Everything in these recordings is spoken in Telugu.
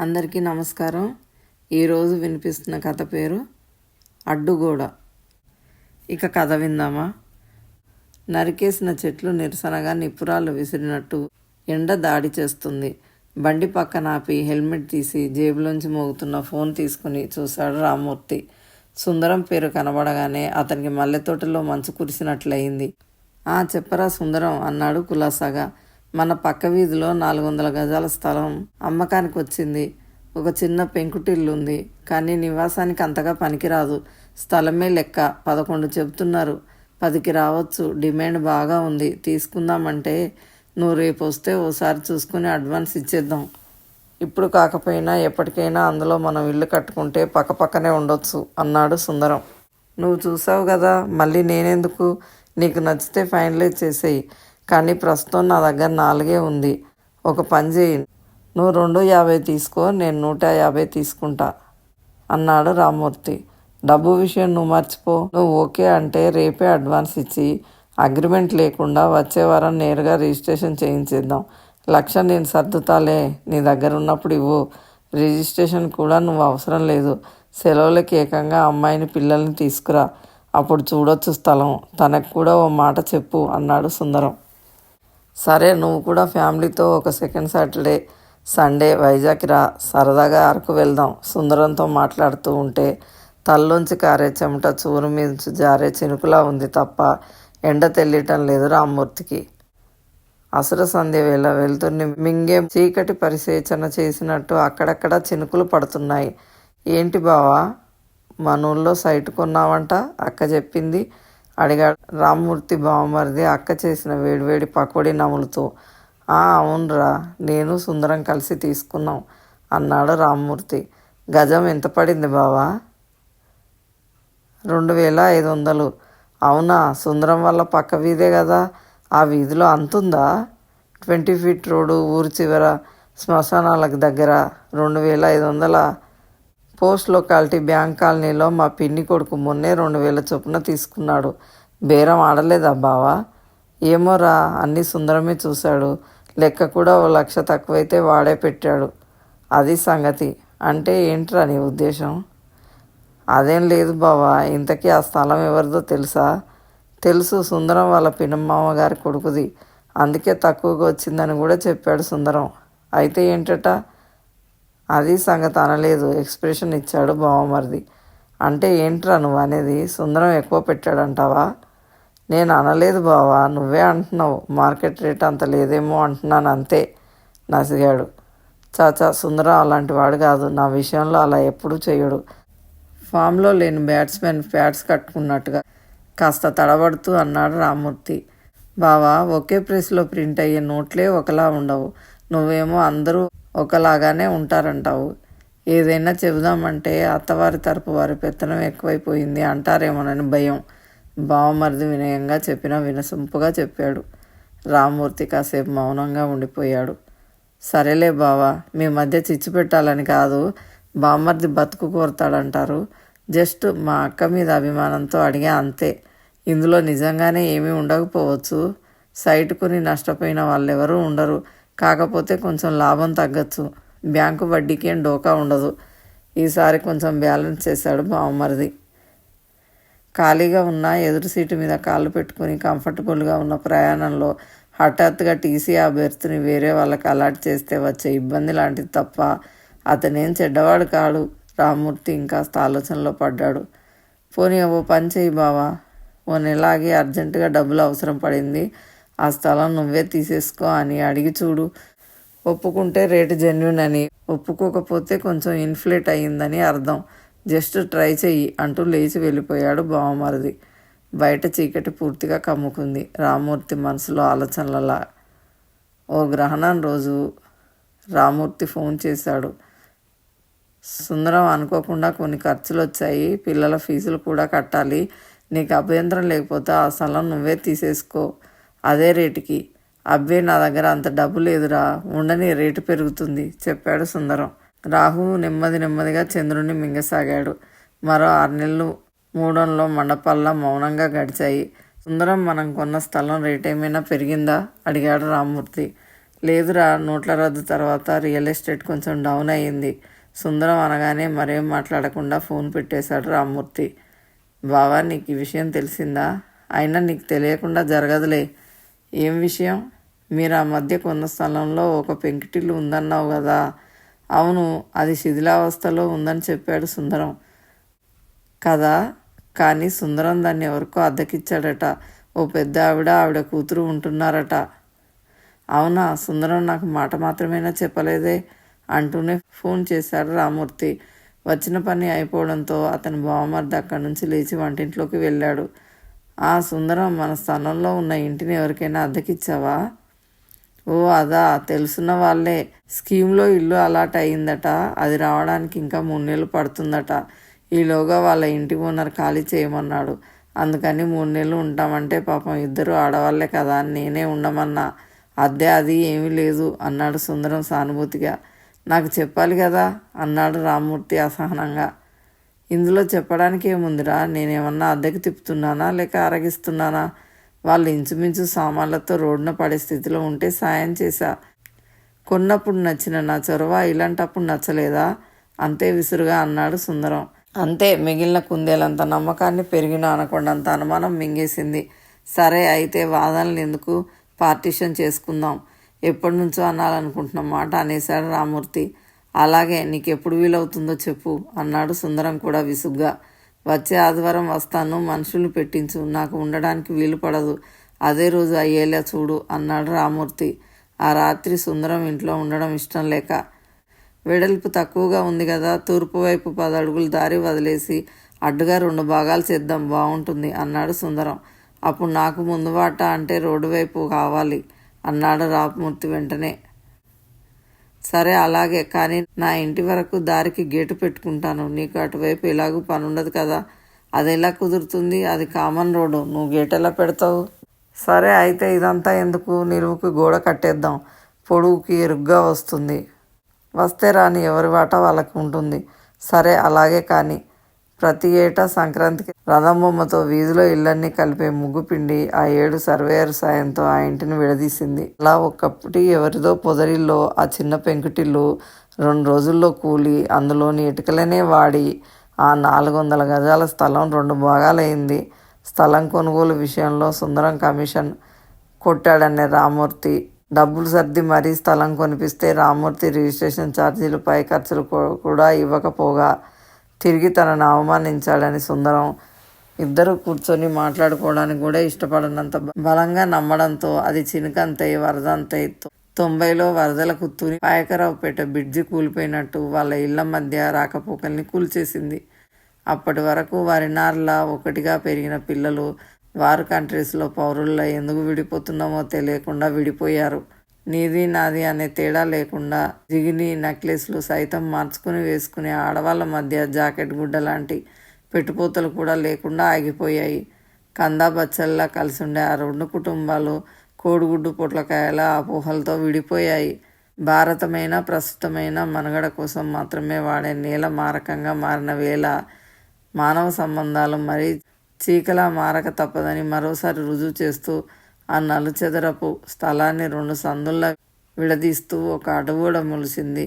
అందరికీ నమస్కారం. ఈరోజు వినిపిస్తున్న కథ పేరు అడ్డుగోడ. ఇక కథ విందామా? నరికేసిన చెట్లు నిరసనగా నిపురాలు విసిరినట్టు ఎండ దాడి చేస్తుంది. బండి పక్కన ఆపి హెల్మెట్ తీసి జేబులోంచి మోగుతున్న ఫోన్ తీసుకుని చూశాడు రామ్మూర్తి. సుందరం పేరు కనబడగానే అతనికి మల్లె తోటలో మంచు కురిసినట్లయింది. ఆ చెప్పరా సుందరం అన్నాడు కులాసాగా. మన పక్క వీధిలో నాలుగు వందల గజాల స్థలం అమ్మకానికి వచ్చింది ఒక చిన్న పెంకుటిల్లు ఉంది కానీ నివాసానికి అంతగా పనికిరాదు. స్థలమే లెక్క. పదకొండు చెబుతున్నారు. పదికి రావచ్చు. డిమాండ్ బాగా ఉంది. తీసుకుందామంటే నువ్వు రేపు వస్తే ఓసారి చూసుకుని అడ్వాన్స్ ఇచ్చేద్దాం. ఇప్పుడు కాకపోయినా ఎప్పటికైనా అందులో మనం ఇల్లు కట్టుకుంటే పక్కపక్కనే ఉండొచ్చు అన్నాడు సుందరం. నువ్వు చూసావు కదా మళ్ళీ నేనెందుకు? నీకు నచ్చితే ఫైనలైజ్ చేసేయి. కానీ ప్రస్తుతం నా దగ్గర నాలుగే ఉంది. ఒక పని చేయి. నువ్వు రెండు యాభై తీసుకో నేను నూట యాభై తీసుకుంటా అన్నాడు రామ్మూర్తి. డబ్బు విషయం నువ్వు మర్చిపో. నువ్వు ఓకే అంటే రేపే అడ్వాన్స్ ఇచ్చి అగ్రిమెంట్ లేకుండా వచ్చే వారం నేరుగా రిజిస్ట్రేషన్ చేయించేద్దాం. లక్ష నేను సర్దుతాలే. నీ దగ్గర ఉన్నప్పుడు ఇవ్వు. రిజిస్ట్రేషన్ కూడా నువ్వు అవసరం లేదు. సెలవులకి ఏకంగా అమ్మాయిని పిల్లల్ని తీసుకురా. అప్పుడు చూడొచ్చు స్థలం. తనకు కూడా ఓ మాట చెప్పు అన్నాడు సుందరం. సరే నువ్వు కూడా ఫ్యామిలీతో ఒక సెకండ్ సాటర్డే సండే వైజాగ్కి రా. సరదాగా అరకు వెళ్దాం. సుందరంతో మాట్లాడుతూ ఉంటే తల్లోంచి కారే చెమట చూరు మీద జారే చినుకులా ఉంది తప్ప ఎండ తెల్లటం లేదు రామ్మూర్తికి. అసుర సంధ్య వేళ వెళ్తున్న మింగే చీకటి పరిసేచన చేసినట్టు అక్కడక్కడ చినుకులు పడుతున్నాయి. ఏంటి బావా? మన ఊళ్ళో సైట్ కొన్నావంట? అక్క చెప్పింది. అడిగాడు. రామ్మూర్తి బావమరిది అక్క చేసిన వేడివేడి పకోడీ నములుతూ ఆ అవునరా నేను సుందరం కలిసి తీసుకున్నాం అన్నాడు రామ్మూర్తి. గజం ఎంత పడింది బావా? రెండు వేల ఐదు వందలు. అవునా సుందరం వల్ల పక్క వీధే కదా ఆ వీధిలో అంతుందా? ట్వంటీ ఫీట్ రోడ్డు ఊరి చివర శ్మశానాలకు దగ్గర రెండు వేల ఐదు వందల. పోస్ట్ లొకాలిటీ బ్యాంక్ కాలనీలో మా పిన్ని కొడుకు మొన్నే రెండు వేల చొప్పున తీసుకున్నాడు. బేరం ఆడలేదా బావా? ఏమోరా అన్నీ సుందరమే చూశాడు. లెక్క కూడా ఓ లక్ష తక్కువైతే వాడే పెట్టాడు. అది సంగతి. అంటే ఏంట్రా నీ ఉద్దేశం? అదేం లేదు బావా ఇంతకీ ఆ స్థలం ఎవరిదో తెలుసా? తెలుసు సుందరం వాళ్ళ పినమ్మామ గారి కొడుకుది. అందుకే తక్కువగా వచ్చిందని కూడా చెప్పాడు సుందరం. అయితే ఏంటట? అది సంగతి అనలేదు. ఎక్స్ప్రెషన్ ఇచ్చాడు బావమరిది. అంటే ఏంట్రా నువ్వు అనేది సుందరం ఎక్కువ పెట్టాడంటావా? నేను అనలేదు బావా నువ్వే అంటున్నావు. మార్కెట్ రేట్ అంత లేదేమో అంటున్నాను అంతే నసిగాడు. చాచా సుందరం అలాంటి వాడు కాదు. నా విషయంలో అలా ఎప్పుడూ చేయడు ఫామ్లో లేని బ్యాట్స్మెన్ ప్యాడ్స్ కట్టుకున్నట్టుగా కాస్త తడబడుతూ అన్నాడు రామ్మూర్తి. బావా ఒకే ప్రెస్లో ప్రింట్ అయ్యే నోట్లే ఒకలా ఉండవు. నువ్వేమో అందరూ ఒకలాగానే ఉంటారంటావు. ఏదైనా చెబుదామంటే అత్తవారి తరపు వారి పెత్తనం ఎక్కువైపోయింది అంటారేమోనని భయం. బావమరిది వినయంగా చెప్పినా వినసొంపుగా చెప్పాడు. రామ్మూర్తి కాసేపు మౌనంగా ఉండిపోయాడు. సరేలే బావా మీ మధ్య చిచ్చు పెట్టాలని కాదు బామ్మర్ది బతుకు కోరతాడంటారు. జస్ట్ మా అక్క మీద అభిమానంతో అడిగా అంతే. ఇందులో నిజంగానే ఏమీ ఉండకపోవచ్చు. సైట్ కొని నష్టపోయిన వాళ్ళెవరూ ఉండరు. కాకపోతే కొంచెం లాభం తగ్గచ్చు. బ్యాంకు వడ్డీకి ఏం డోకా ఉండదు. ఈసారి కొంచెం బ్యాలెన్స్ చేశాడు బావమరిది. ఖాళీగా ఉన్న ఎదురు సీటు మీద కాళ్ళు పెట్టుకుని కంఫర్టబుల్గా ఉన్న ప్రయాణంలో హఠాత్తుగా టీసీ ఆ బెర్త్ని వేరే వాళ్ళకి అలాట్ చేస్తే వచ్చే ఇబ్బంది లాంటిది తప్ప అతనేం చెడ్డవాడు కాడు. రామ్మూర్తి ఇంకాస్త ఆలోచనలో పడ్డాడు. పోనీ ఓ పని చేయి బావా. ఓ నెలాగి అర్జెంటుగా డబ్బులు అవసరం పడింది. ఆ స్థలం నువ్వే తీసేసుకో అని అడిగి చూడు. ఒప్పుకుంటే రేటు జెన్యున్ అని. ఒప్పుకోకపోతే కొంచెం ఇన్ఫ్లేట్ అయ్యిందని అర్థం. జస్ట్ ట్రై చెయ్యి అంటూ లేచి వెళ్ళిపోయాడు బావమరిది. బయట చీకటి పూర్తిగా కమ్ముకుంది. రామూర్తి మనసులో ఆలోచనలలా. ఓ గ్రహణం రోజు రామూర్తి ఫోన్ చేశాడు. సుందరం అనుకోకుండా కొన్ని ఖర్చులు వచ్చాయి పిల్లల ఫీజులు కూడా కట్టాలి. నీకు అభ్యంతరం లేకపోతే ఆ స్థలం నువ్వే తీసేసుకో. అదే రేటుకి. అబ్బే నా దగ్గర అంత డబ్బు లేదురా. ఉండని రేటు పెరుగుతుంది చెప్పాడు సుందరం. రాహు నెమ్మది నెమ్మదిగా చంద్రుణ్ణి మింగసాగాడు. మరో ఆరు నెలలు మూడంలో మండపాల్లో మౌనంగా గడిచాయి. సుందరం మనం కొన్న స్థలం రేట్ ఏమైనా పెరిగిందా? అడిగాడు రామ్మూర్తి. లేదురా నోట్ల రద్దు తర్వాత రియల్ ఎస్టేట్ కొంచెం డౌన్ అయ్యింది. సుందరం అనగానే మరేం మాట్లాడకుండా ఫోన్ పెట్టేశాడు రామ్మూర్తి. బావా నీకు ఈ విషయం తెలిసిందా? అయినా నీకు తెలియకుండా జరగదులే. ఏం విషయం? మీరు ఆ మధ్య కొన్న స్థలంలో ఒక పెంకిటిల్లు ఉందన్నావు కదా. అవును అది శిథిలావస్థలో ఉందని చెప్పాడు సుందరం. కదా కానీ సుందరం దాన్ని ఎవరికో అద్దెకిచ్చాడట. ఓ పెద్ద ఆవిడ ఆవిడ కూతురు ఉంటున్నారట. అవునా సుందరం నాకు మాట మాత్రమేనా చెప్పలేదే? అంటూనే ఫోన్ చేశాడు రామూర్తి. వచ్చిన పని అయిపోవడంతో అతని బావమర్ది అక్కడి నుంచి లేచి వంటింట్లోకి వెళ్ళాడు. ఆ సుందరం మన స్థానంలో ఉన్న ఇంటిని ఎవరికైనా అద్దెకిచ్చావా? ఓ అదా తెలుసున్న వాళ్ళే. స్కీమ్లో ఇల్లు అలాట్ అయిందట. అది రావడానికి ఇంకా మూడు నెలలు పడుతుందట. ఈలోగా వాళ్ళ ఇంటి ఓనర్ ఖాళీ చేయమన్నాడు. అందుకని మూడు నెలలు ఉంటామంటే పాపం ఇద్దరు ఆడవాళ్ళే కదా నేనే ఉండమన్నా. అద్దె అది ఏమీ లేదు అన్నాడు సుందరం సానుభూతిగా. నాకు చెప్పాలి కదా అన్నాడు రామ్మూర్తి అసహనంగా. ఇందులో చెప్పడానికి ఏముందిరా? నేనేమన్నా అద్దెకి తిప్పుతున్నానా లేక అరగిస్తున్నానా? వాళ్ళు ఇంచుమించు సామాన్లతో రోడ్డున పడే స్థితిలో ఉంటే సాయం చేశా. కొన్నప్పుడు నచ్చిన నా చొరవ ఇలాంటప్పుడు నచ్చలేదా? అంతే విసురుగా అన్నాడు సుందరం. అంతే మిగిలిన కుందేలంత నమ్మకాన్ని పెరిగిన అనకొండంత అనుమానం మింగేసింది. సరే అయితే వాదనలు ఎందుకు పార్టీషన్ చేసుకుందాం? ఎప్పటి నుంచో అనాలనుకుంటున్న మాట అనేశాడు రామూర్తి. అలాగే నీకు ఎప్పుడు వీలవుతుందో చెప్పు అన్నాడు సుందరం కూడా విసుగ్గా. వచ్చే ఆదివారం వస్తాను మనుషులు పెట్టించు నాకు ఉండడానికి వీలు పడదు. అదే రోజు అయ్యేలా చూడు అన్నాడు రామూర్తి. ఆ రాత్రి సుందరం ఇంట్లో ఉండడం ఇష్టం లేక. వెడల్పు తక్కువగా ఉంది కదా తూర్పు వైపు పదడుగులు దారి వదిలేసి అడ్డుగా రెండు భాగాలు చేద్దాం బాగుంటుంది అన్నాడు సుందరం. అప్పుడు నాకు ముందు బాట అంటే రోడ్డు వైపు కావాలి అన్నాడు రామూర్తి వెంటనే. సరే అలాగే. కానీ నా ఇంటి వరకు దారికి గేటు పెట్టుకుంటాను. నీకు అటువైపు ఎలాగూ పని ఉండదు కదా. అది ఎలా కుదురుతుంది? అది కామన్ రోడ్డు నువ్వు గేట్ ఎలా పెడతావు? సరే అయితే ఇదంతా ఎందుకు? నిలువుకి గోడ కట్టేద్దాం. పొడుగుకి ఎరుగ్గా వస్తుంది. వస్తే రాని ఎవరి వాట వాళ్ళకు ఉంటుంది. సరే అలాగే కానీ. ప్రతి ఏటా సంక్రాంతికి రథం బొమ్మతో వీధిలో ఇళ్ళన్నీ కలిపే ముగ్గు పిండి ఆ ఏడు సర్వేయర్ సాయంతో ఆ ఇంటిని విడదీసింది. అలా ఒకప్పటి ఎవరిదో పొదరిల్లో ఆ చిన్న పెంకుటిల్లు రెండు రోజుల్లో కూలి అందులోని ఇటుకలనే వాడి ఆ నాలుగు వందల గజాల స్థలం రెండు భాగాలైంది. స్థలం కొనుగోలు విషయంలో సుందరం కమిషన్ కొట్టాడనే రామూర్తి డబ్బులు సర్ది మరీ స్థలం కొనిపిస్తే రామూర్తి రిజిస్ట్రేషన్ ఛార్జీలు పై ఖర్చులు కూడా ఇవ్వకపోగా తిరిగి తనను అవమానించాడని సుందరం ఇద్దరు కూర్చొని మాట్లాడుకోవడానికి కూడా ఇష్టపడనంత బలంగా నమ్మడంతో అది చినుకంతై వరదంతై. తొంభైలో వరదల తుని పాయకరావుపేట బ్రిడ్జి కూలిపోయినట్టు వాళ్ళ ఇళ్ళ మధ్య రాకపోకల్ని కూల్చేసింది. అప్పటి వరకు వారి నార్ల ఒకటిగా పెరిగిన పిల్లలు వారు కంట్రీస్లో పౌరుల్లో ఎందుకు విడిపోతున్నామో తెలియకుండా విడిపోయారు. నీది నాది అనే తేడా లేకుండా జిగిని నెక్లెస్లు సైతం మార్చుకుని వేసుకునే ఆడవాళ్ళ మధ్య జాకెట్ గుడ్డ లాంటి పెట్టుపోతలు కూడా లేకుండా ఆగిపోయాయి. కందా బచ్చల్లా కలిసి ఉండే ఆ రెండు కుటుంబాలు కోడిగుడ్డు పొట్లకాయల అపోహలతో విడిపోయాయి. భారతమైన ప్రస్తుతమైన మనుగడ కోసం మాత్రమే వాడే నేల మారకంగా మారిన వేళ మానవ సంబంధాలు మరీ చీకలా మారక తప్పదని మరోసారి రుజువు చేస్తూ ఆ నలుచెదరపు స్థలాన్ని రెండు సందుల్లా విడదీస్తూ ఒక అడవుడ ములిసింది.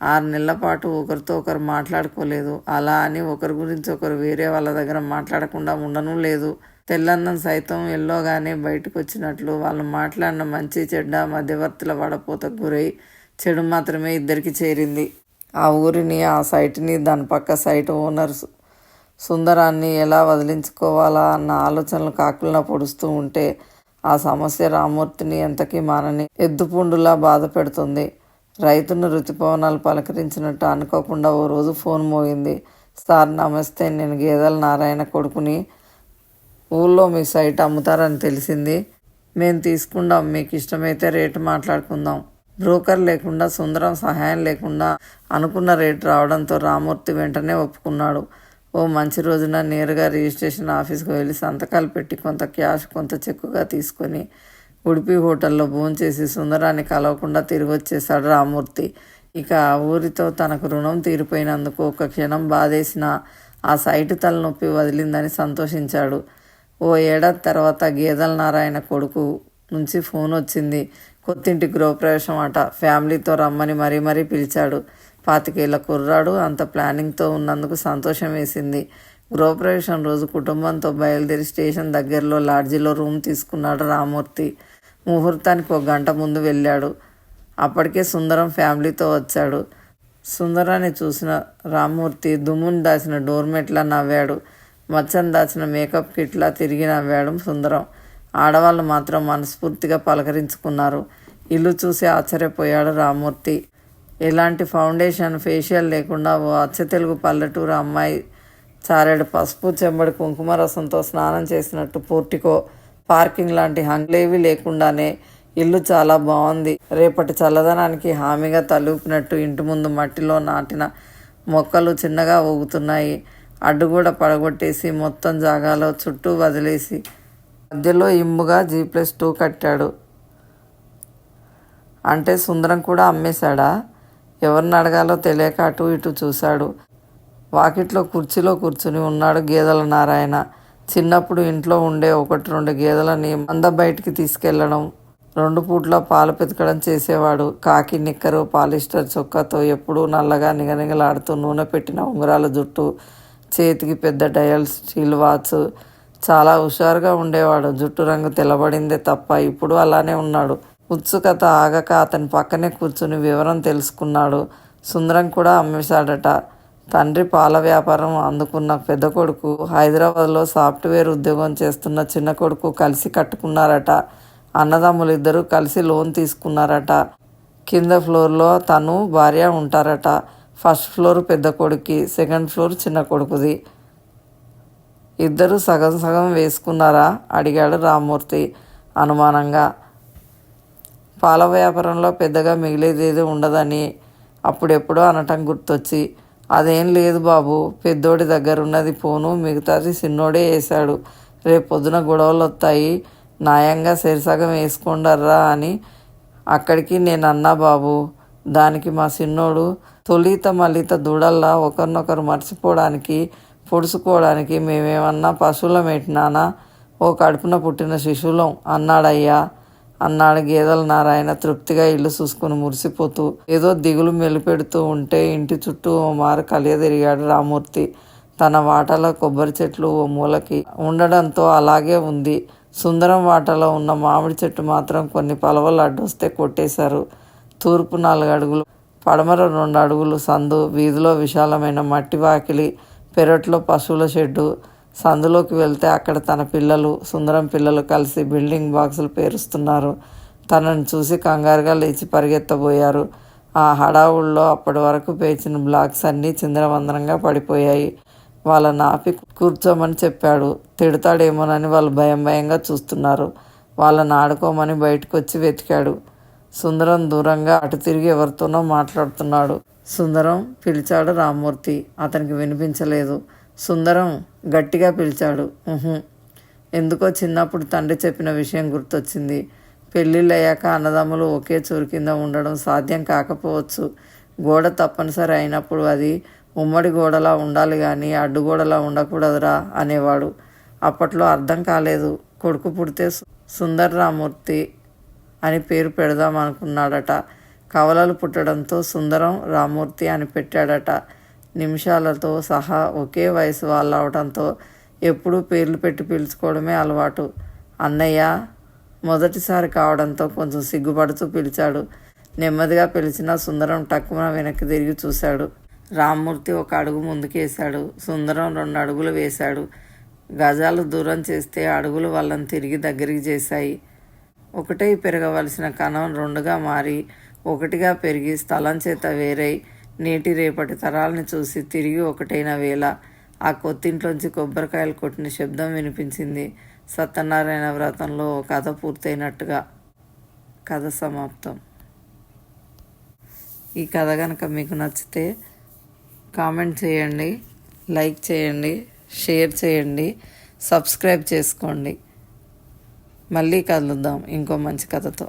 ఆరు నెలల పాటు ఒకరితో ఒకరు మాట్లాడుకోలేదు. అలా అని ఒకరి గురించి ఒకరు వేరే వాళ్ళ దగ్గర మాట్లాడకుండా ఉండను లేదు. తెల్లన్నం సైతం ఎల్లోగానే బయటకు వచ్చినట్లు వాళ్ళు మాట్లాడిన మంచి చెడ్డ మధ్యవర్తుల వడపోతకు గురై చెడు మాత్రమే ఇద్దరికి చేరింది. ఆ ఊరిని ఆ సైట్ని దాని పక్క సైట్ ఓనర్స్ సుందరాన్ని ఎలా వదిలించుకోవాలా అన్న ఆలోచనలు కాకులను పొడుస్తూ ఉంటే ఆ సమస్య రామూర్తిని ఎంతకీ మానని ఎద్దుపుండులా బాధ పెడుతుంది. రైతును రుతుపవనాలు పలకరించినట్టు అనుకోకుండా ఓ రోజు ఫోన్ మోగింది. సార్ నమస్తే. నేను గేదెల నారాయణ కొడుకుని ఊళ్ళో మీ సైట్ అమ్ముతారని తెలిసింది. మేము తీసుకుందాం. మీకు ఇష్టమైతే రేటు మాట్లాడుకుందాం. బ్రోకర్ లేకుండా సుందరం సహాయం లేకుండా అనుకున్న రేటు రావడంతో రామూర్తి వెంటనే ఒప్పుకున్నాడు. ఓ మంచి రోజున నేరుగా రిజిస్ట్రేషన్ ఆఫీస్కి వెళ్ళి సంతకాలు పెట్టి కొంత క్యాష్ కొంత చెక్కుగా తీసుకొని ఉడిపి హోటల్లో భోంచేసి సుందరాన్ని కలవకుండా తిరిగి వచ్చేశాడు రామూర్తి ఇక ఆ ఊరితో తనకు రుణం తీరిపోయినందుకు ఒక క్షణం బాధేసిన ఆ సైటు తలనొప్పి వదిలిందని సంతోషించాడు. ఓ ఏడాది తర్వాత గేదెల నారాయణ కొడుకు నుంచి ఫోన్ వచ్చింది. కొత్తింటి గృహప్రవేశం అట. ఫ్యామిలీతో రమ్మని మరీ మరీ పిలిచాడు. పాతికేళ్ళ కుర్రాడు అంత ప్లానింగ్తో ఉన్నందుకు సంతోషం వేసింది. గృహప్రవేశం రోజు కుటుంబంతో బయలుదేరి స్టేషన్ దగ్గరలో లాడ్జీలో రూమ్ తీసుకున్నాడు రామూర్తి ముహూర్తానికి ఒక గంట ముందు వెళ్ళాడు. అప్పటికే సుందరం ఫ్యామిలీతో వచ్చాడు. సుందరాన్ని చూసిన రామ్మూర్తి దుమ్ముని దాచిన డోర్మెట్లా నవ్వాడు. మచ్చని దాచిన మేకప్ కిట్లా తిరిగి నవ్వాడు సుందరం. ఆడవాళ్ళు మాత్రం మనస్ఫూర్తిగా పలకరించుకున్నారు. ఇల్లు చూసి ఆశ్చర్యపోయాడు రామూర్తి ఎలాంటి ఫౌండేషన్ ఫేషియల్ లేకుండా ఓ అచ్చ తెలుగు పల్లెటూరు అమ్మాయి చారెడు పసుపు చెంబడి కుంకుమ రసంతో స్నానం చేసినట్టు పోర్టికో పార్కింగ్ లాంటి హంగ్లేవి లేకుండానే ఇల్లు చాలా బాగుంది రేపటి చల్లదనానికి హామీగా తలూపినట్టు ఇంటి ముందు మట్టిలో నాటిన మొక్కలు చిన్నగా ఊగుతున్నాయి. అడ్డు కూడా పడగొట్టేసి మొత్తం జాగాలో చుట్టూ వదిలేసి మధ్యలో ఇమ్ముగా జీ ప్లస్ టూ కట్టాడు. అంటే సుందరం కూడా అమ్మేశాడా? ఎవరిని అడగాలో తెలియక అటు ఇటు చూశాడు. వాకిట్లో కుర్చీలో కూర్చుని ఉన్నాడు గేదెల నారాయణ. చిన్నప్పుడు ఇంట్లో ఉండే ఒకటి రెండు గేదెలని మంద బయటికి తీసుకెళ్ళడం రెండు పూట్ల పాలు పెతకడం చేసేవాడు. కాకి నిక్కరు పాలిస్టర్ చొక్కాతో ఎప్పుడూ నల్లగా నిగనిగలాడుతూ నూనె పెట్టిన ఉంగరాల జుట్టు చేతికి పెద్ద డయల్ స్టీల్ వాచ్. చాలా హుషారుగా ఉండేవాడు. జుట్టు రంగు తెల్లబడిందే తప్ప ఇప్పుడు అలానే ఉన్నాడు. ఉత్సుకత ఆగక అతని పక్కనే కూర్చుని వివరం తెలుసుకున్నాడు. సుందరం కూడా అమ్మేశాడట. తండ్రి పాల వ్యాపారం అందుకున్న పెద్ద కొడుకు హైదరాబాద్లో సాఫ్ట్వేర్ ఉద్యోగం చేస్తున్న చిన్న కొడుకు కలిసి కట్టుకున్నారట. అన్నదమ్ములు ఇద్దరు కలిసి లోన్ తీసుకున్నారట. కింద ఫ్లోర్లో తను భార్య ఉంటారట. ఫస్ట్ ఫ్లోర్ పెద్ద కొడుకి సెకండ్ ఫ్లోర్ చిన్న కొడుకుది. ఇద్దరు సగం సగం వేసుకున్నారా? అడిగాడు రామ్మూర్తి అనుమానంగా. పాల వ్యాపారంలో పెద్దగా మిగిలేదేది ఉండదని అప్పుడెప్పుడో అనటం గుర్తొచ్చి అదేం లేదు బాబు పెద్దోడి దగ్గర ఉన్నది పోను మిగతాది చిన్నోడే వేశాడు రేపు పొద్దున గొడవలు వస్తాయి న్యాయంగా సరిసగం వేసుకోండర్రా అని అక్కడికి నేను అన్నా బాబు. దానికి మా చిన్నోడు తొలిత మలిత దూడల్లా ఒకరినొకరు మర్చిపోవడానికి పొడుచుకోవడానికి మేమేమన్నా పశువులం పెట్టినానా ఓ కడుపున పుట్టిన శిశువులం అన్నాడయ్యా. అన్నాడు గేదెల నారాయణ తృప్తిగా ఇల్లు చూసుకుని మురిసిపోతూ. ఏదో దిగులు మెలిపెడుతూ ఉంటే ఇంటి చుట్టూ ఓ మారు కలియదిరిగాడు రామూర్తి. తన వాటలో కొబ్బరి చెట్లు ఓ మూలకి ఉండడంతో అలాగే ఉంది. సుందరం వాటలో ఉన్న మామిడి చెట్టు మాత్రం కొన్ని పలవలు అడ్డొస్తే కొట్టేశారు. తూర్పు నాలుగు అడుగులు పడమర రెండు అడుగులు సందు వీధిలో విశాలమైన మట్టి వాకిలి పెరట్లో పశువుల షెడ్డు సందులోకి వెళ్తే అక్కడ తన పిల్లలు సుందరం పిల్లలు కలిసి బిల్డింగ్ బాక్సులు పేరుస్తున్నారు. తనను చూసి కంగారుగా లేచి పరిగెత్తబోయారు. ఆ హడావుల్లో అప్పటి వరకు పేచిన బ్లాక్స్ అన్నీ చిందరవందరంగా పడిపోయాయి. వాళ్ళ నాపి కూర్చోమని చెప్పాడు. తిడతాడేమోనని వాళ్ళు భయం భయంగా చూస్తున్నారు. వాళ్ళని ఆడుకోమని బయటకు వచ్చి వెతికాడు. సుందరం దూరంగా అటు తిరిగి ఎవరితోనో మాట్లాడుతున్నాడు. సుందరం పిలిచాడు రామ్మూర్తి. అతనికి వినిపించలేదు. సుందరం గట్టిగా పిలిచాడు. ఎందుకో చిన్నప్పుడు తండ్రి చెప్పిన విషయం గుర్తొచ్చింది. పెళ్ళిళ్ళయ్యాక అన్నదమ్ములు ఒకే చూరు కింద ఉండడం సాధ్యం కాకపోవచ్చు. గోడ తప్పనిసరి అయినప్పుడు అది ఉమ్మడి గోడలా ఉండాలి కానీ అడ్డుగోడలా ఉండకూడదురా అనేవాడు. అప్పట్లో అర్థం కాలేదు. కొడుకు పుడితే సుందర్రామూర్తి అని పేరు పెడదాం అనుకున్నాడట కవలలు పుట్టడంతో సుందరం రామూర్తి అని పెట్టాడట. నిమిషాలతో సహా ఒకే వయసు వాళ్ళు అవడంతో ఎప్పుడూ పేర్లు పెట్టి పిలుచుకోవడమే అలవాటు. అన్నయ్య మొదటిసారి కావడంతో కొంచెం సిగ్గుపడుతూ పిలిచాడు. నెమ్మదిగా పిలిచిన సుందరం టక్కున వెనక్కి తిరిగి చూశాడు. రామ్మూర్తి ఒక అడుగు ముందుకేశాడు. సుందరం రెండు అడుగులు వేశాడు. గజాలు దూరం చేస్తే అడుగులు వాళ్ళని తిరిగి దగ్గరికి చేశాయి. ఒకటే పెరగవలసిన కణం రెండుగా మారి ఒకటిగా పెరిగి స్థలం చేత వేరై నేటి రేపటి తరాలని చూసి తిరిగి ఒకటైన వేళ ఆ కొత్తింట్లోంచి కొబ్బరికాయలు కొట్టిన శబ్దం వినిపించింది. సత్యనారాయణ వ్రతంలో ఓ కథ పూర్తయినట్టుగా కథ సమాప్తం. ఈ కథ కనుక మీకు నచ్చితే కామెంట్ చేయండి లైక్ చేయండి షేర్ చేయండి సబ్స్క్రైబ్ చేసుకోండి. మళ్ళీ కలుద్దాం ఇంకో మంచి కథతో.